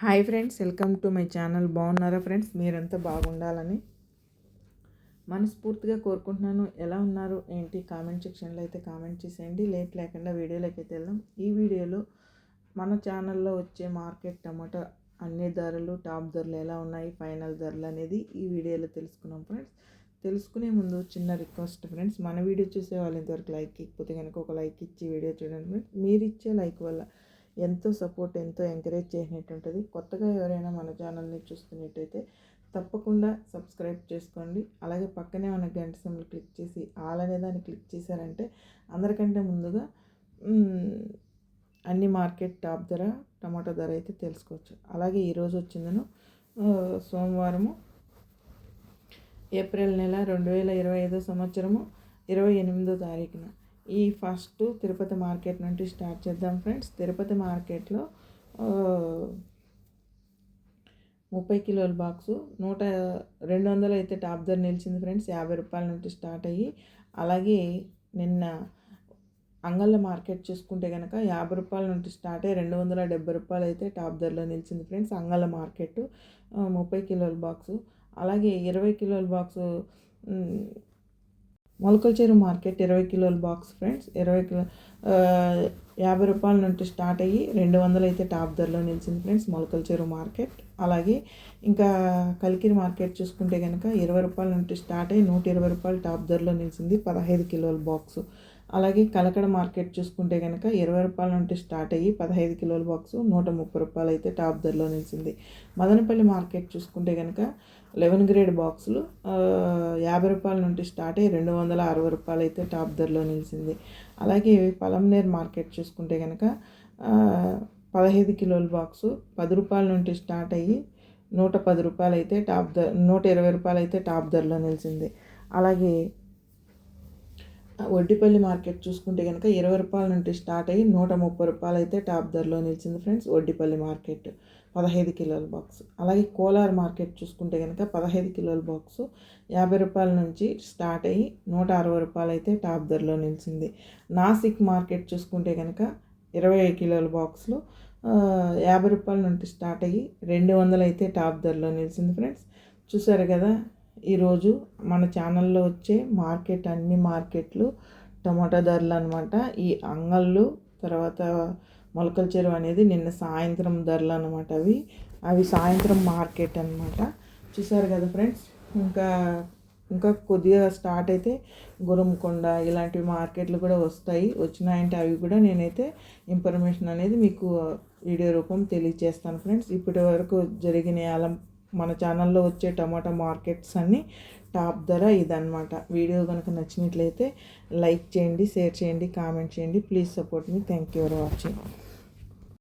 Hi friends welcome to my channel. బాగున్నారా friends? మీరంతా బాగుండాలని మనస్ఫూర్తిగా కోరుకుంటున్నాను. ఎలా ఉన్నారు? ఏంటి? కామెంట్ సెక్షన్లో అయితే కామెంట్ చేసేయండి. లేట్ లేకుండా వీడియోలోకి అయితే వెళ్దాం. ఈ వీడియోలో మన ఛానల్లో వచ్చే మార్కెట్ టమాటా అన్ని ధరలు టాప్ ధరలు ఎలా ఉన్నాయి ఫైనల్ ధరలు అనేది ఈ వీడియోలో తెలుసుకున్నాం ఫ్రెండ్స్. తెలుసుకునే ముందు చిన్న రిక్వెస్ట్ ఫ్రెండ్స్ మన వీడియో చూసే వాళ్ళు ఇంతవరకు లైక్ ఇకపోతే కనుక ఒక లైక్ ఇచ్చి వీడియో చూడండి ఫ్రెండ్స్. మీరు ఇచ్చే లైక్ వల్ల ఎంతో సపోర్ట్ ఎంతో ఎంకరేజ్ చేసినట్టు ఉంటుంది కొత్తగా ఎవరైనా మన ఛానల్ని చూస్తున్నట్టయితే తప్పకుండా సబ్స్క్రైబ్ చేసుకోండి. అలాగే పక్కనే ఉన్న గంట సింబల్ క్లిక్ చేసి ఆల్ అనే దాన్ని క్లిక్ చేశారంటే అందరికంటే ముందుగా అన్ని మార్కెట్ టాప్ ధర టమాటో ధర అయితే తెలుసుకోవచ్చు. అలాగే ఈరోజు వచ్చిందను సోమవారము ఏప్రిల్ నెల రెండు వేల ఇరవై ఐదో సంవత్సరము ఇరవై ఎనిమిదో తారీఖున. ఈ ఫస్ట్ తిరుపతి మార్కెట్ నుండి స్టార్ట్ చేద్దాం ఫ్రెండ్స్. తిరుపతి మార్కెట్లో ముప్పై కిలోల బాక్సు నూట రెండు వందలు అయితే టాప్ ధర నిలిచింది ఫ్రెండ్స్. యాభై రూపాయల నుండి స్టార్ట్ అయ్యి అలాగే నిన్న అంగళ్ళ మార్కెట్ చూసుకుంటే కనుక యాభై రూపాయల నుండి స్టార్ట్ అయ్యి రెండు వందల డెబ్బై రూపాయలు అయితే టాప్ ధరలో నిలిచింది ఫ్రెండ్స్ అంగళ్ళ మార్కెట్ ముప్పై కిలోల బాక్సు. అలాగే ఇరవై కిలోల బాక్సు మొలకల చెరువు మార్కెట్ ఇరవై కిలోల బాక్స్ ఫ్రెండ్స్ ఇరవై కిలో యాభై రూపాయల నుండి స్టార్ట్ అయ్యి రెండు వందలు అయితే టాప్ ధరలో నిలిచింది ఫ్రెండ్స్ మొలకల చెరువు మార్కెట్. అలాగే ఇంకా కలికిరి మార్కెట్ చూసుకుంటే కనుక ఇరవై రూపాయల నుండి స్టార్ట్ అయ్యి నూట ఇరవై రూపాయలు టాప్ ధరలో నిలిచింది పదహైదు కిలోల బాక్సు అలాగే కలకడ మార్కెట్ చూసుకుంటే కనుక ఇరవై రూపాయల నుండి స్టార్ట్ అయ్యి పదహైదు కిలోల బాక్స్ నూట ముప్పై రూపాయలు అయితే టాప్ ధరలో నిలిచింది. మదనపల్లి మార్కెట్ చూసుకుంటే కనుక లెవెన్ గ్రేడ్ బాక్సులు యాభై రూపాయల నుండి స్టార్ట్ అయ్యి రెండు వందల అరవై రూపాయలు అయితే టాప్ ధరలో నిలిచింది. అలాగే పలంనేర్ మార్కెట్ చూసుకుంటే కనుక పదహైదు కిలోల బాక్సు పది రూపాయల నుండి స్టార్ట్ అయ్యి నూట పది రూపాయలు అయితే టాప్ ధర నూట ఇరవై రూపాయలు అయితే టాప్ ధరలో నిలిచింది. అలాగే వడ్డిపల్లి మార్కెట్ చూసుకుంటే కనుక ఇరవై రూపాయల నుండి స్టార్ట్ అయ్యి నూట ముప్పై రూపాయలు అయితే టాప్ ధరలో నిలిచింది ఫ్రెండ్స్ వడ్డిపల్లి మార్కెట్. పదహైదు కిలోల బాక్స్. అలాగే కోలార్ మార్కెట్ చూసుకుంటే కనుక పదహైదు కిలోల బాక్స్. యాభై రూపాయల నుంచి స్టార్ట్ అయ్యి నూట అరవై రూపాయలు అయితే టాప్ ధరలో నిలిచింది. నాసిక్ మార్కెట్ చూసుకుంటే కనుక ఇరవై కిలోల బాక్స్లో యాభై రూపాయల నుండి స్టార్ట్ అయ్యి రెండు వందలు అయితే టాప్ ధరలో నిలిచింది ఫ్రెండ్స్. చూసారు కదా ఈరోజు మన ఛానల్లో వచ్చే మార్కెట్ అన్ని మార్కెట్లు టమాటా ధరలు అనమాట ఈ అంగళ్ళు తర్వాత మొలకల చెరువు అనేది నిన్న సాయంత్రం ధరలు అనమాట అవి. అవి సాయంత్రం మార్కెట్ అనమాట చూసారు కదా ఫ్రెండ్స్? ఇంకా ఇంకా కొద్దిగా స్టార్ట్ అయితే గురంకొండ ఇలాంటి మార్కెట్లు కూడా వస్తాయి. వచ్చినాయంటే అవి కూడా నేనైతే ఇన్ఫర్మేషన్ అనేది మీకు వీడియో రూపం తెలియజేస్తాను ఫ్రెండ్స్. ఇప్పటి వరకు జరిగిన అలం మన ఛానల్లో వచ్చే టమాటా మార్కెట్స్ అన్నీ టాప్ ధర ఇదనమాట వీడియో కనుక నచ్చినట్లయితే లైక్ చేయండి షేర్ చేయండి కామెంట్ చేయండి. Please support me. Thank you for watching.